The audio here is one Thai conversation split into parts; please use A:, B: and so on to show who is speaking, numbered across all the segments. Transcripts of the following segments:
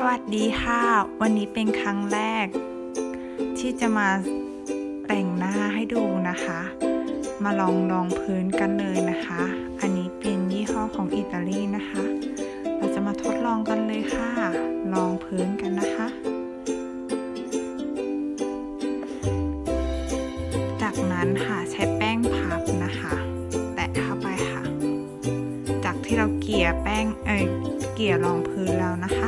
A: สวัสดีค่ะ วันนี้เป็นครั้งแรก ที่จะมาแต่งหน้าให้ดูนะคะ มาลองรองพื้นกันเลยนะคะ อันนี้เป็นยี่ห้อของอิตาลีนะคะ เราจะมาทดลองกันเลยค่ะลองพื้นกันนะคะ จากนั้นค่ะใช้แป้งพับนะคะ แตะเข้าไปค่ะ จากที่เราเกลี่ยแป้งเอ้ยเกลี่ยรองพื้นแล้วนะคะ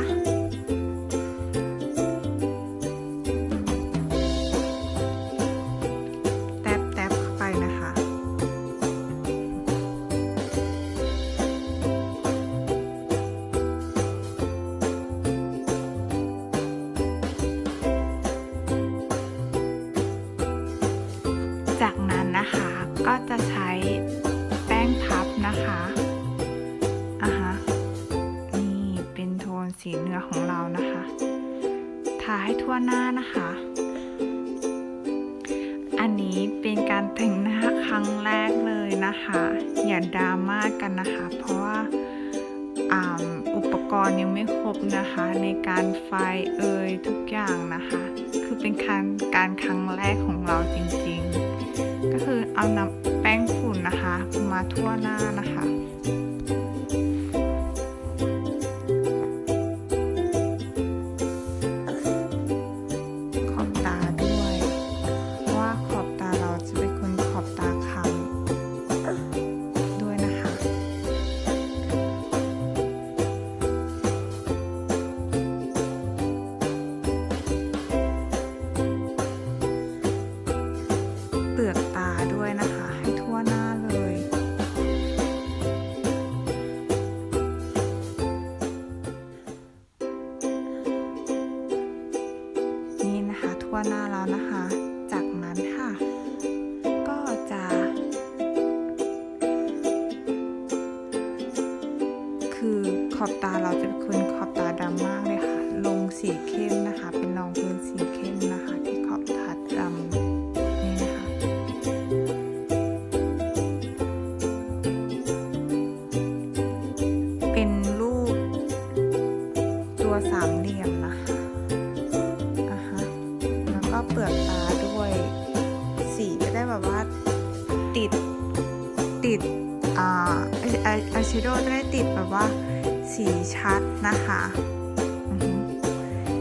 A: ทั่วหน้านะคะ อันนี้เป็นการแต่งหน้าครั้งแรกเลยนะคะ อย่าดราม่ากกันนะคะ เพราะว่าอุปกรณ์ยังไม่ครบนะคะ ในการไฟเอ่ยทุกอย่างนะคะ คือเป็นการการครั้งแรกของเราจริงๆ ก็คือเอาน้ำแป้งฝุ่นนะคะ มาทั่วหน้านะคะ ขอบตาเราจะเป็นคนข สีชัดนะคะ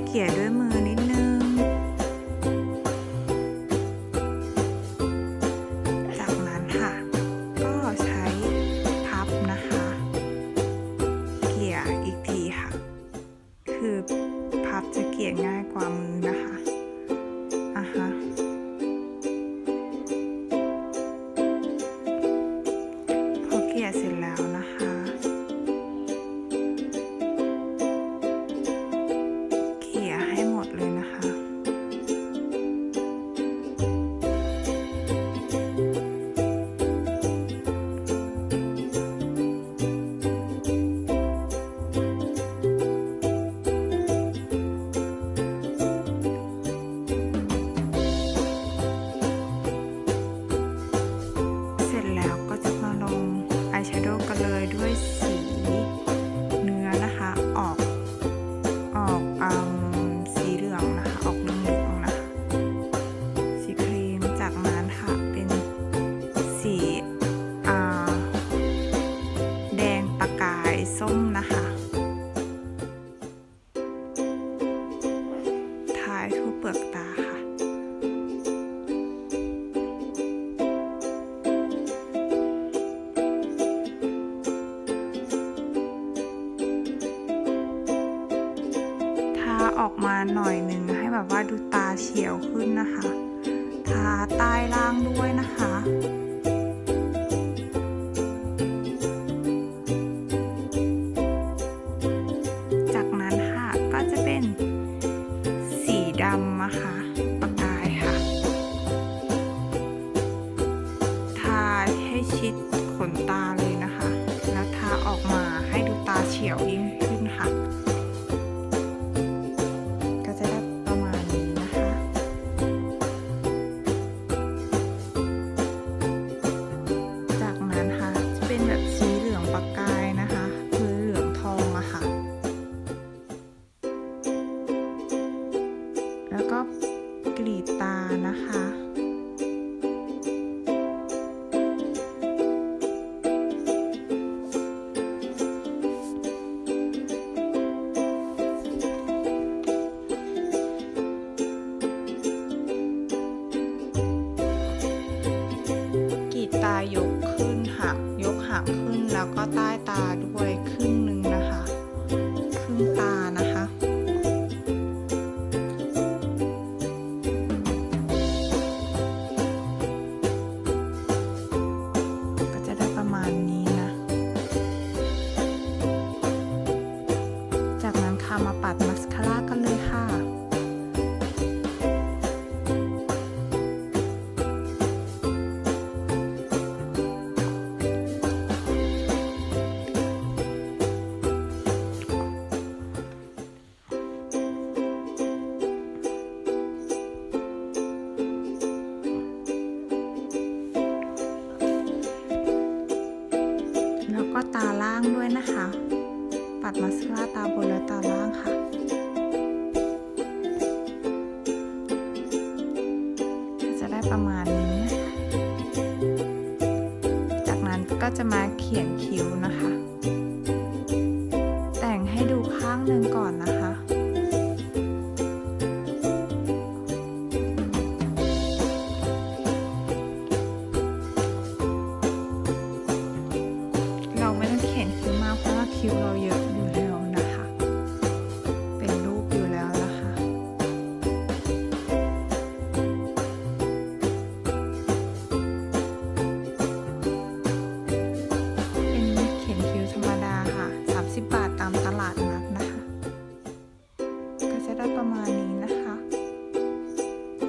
A: เขี่ยด้วยมือ หน่อยหนึ่งให้แบบว่าดูตาเฉียวขึ้นนะคะ ทาใต้ล่างด้วยนะคะจากนั้นค่ะก็จะเป็นสีดำนะคะประกายค่ะ ทาให้ชิดขนตา ดมัสคาร่าตาบนและตาล่างค่ะจะได้ประมาณนี้ จากนั้นก็จะมาเขียนคิ้วนะคะ แต่งให้ดูข้างหนึ่งก่อนนะ มาณนี้นะคะ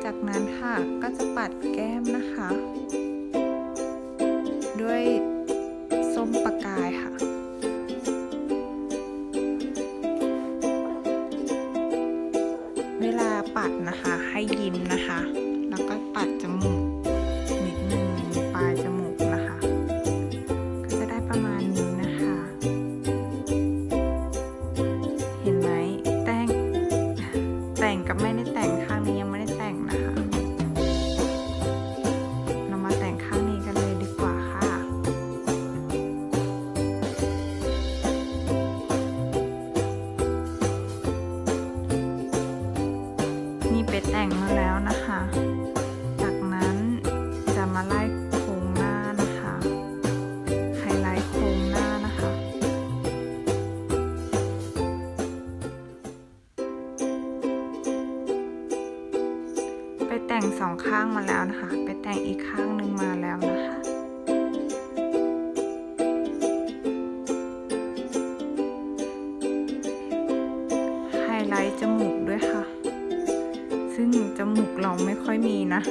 A: จากนั้นค่ะก็จะปัดแก้มนะคะ ด้วยส้มปากกายค่ะ แต่งสองข้างมาแล้วนะคะ ไปแต่งอีกข้างหนึ่งมาแล้วนะคะไฮไลท์จมูกด้วยค่ะ ซึ่งจมูกเราไม่ค่อยมีนะ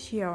A: here.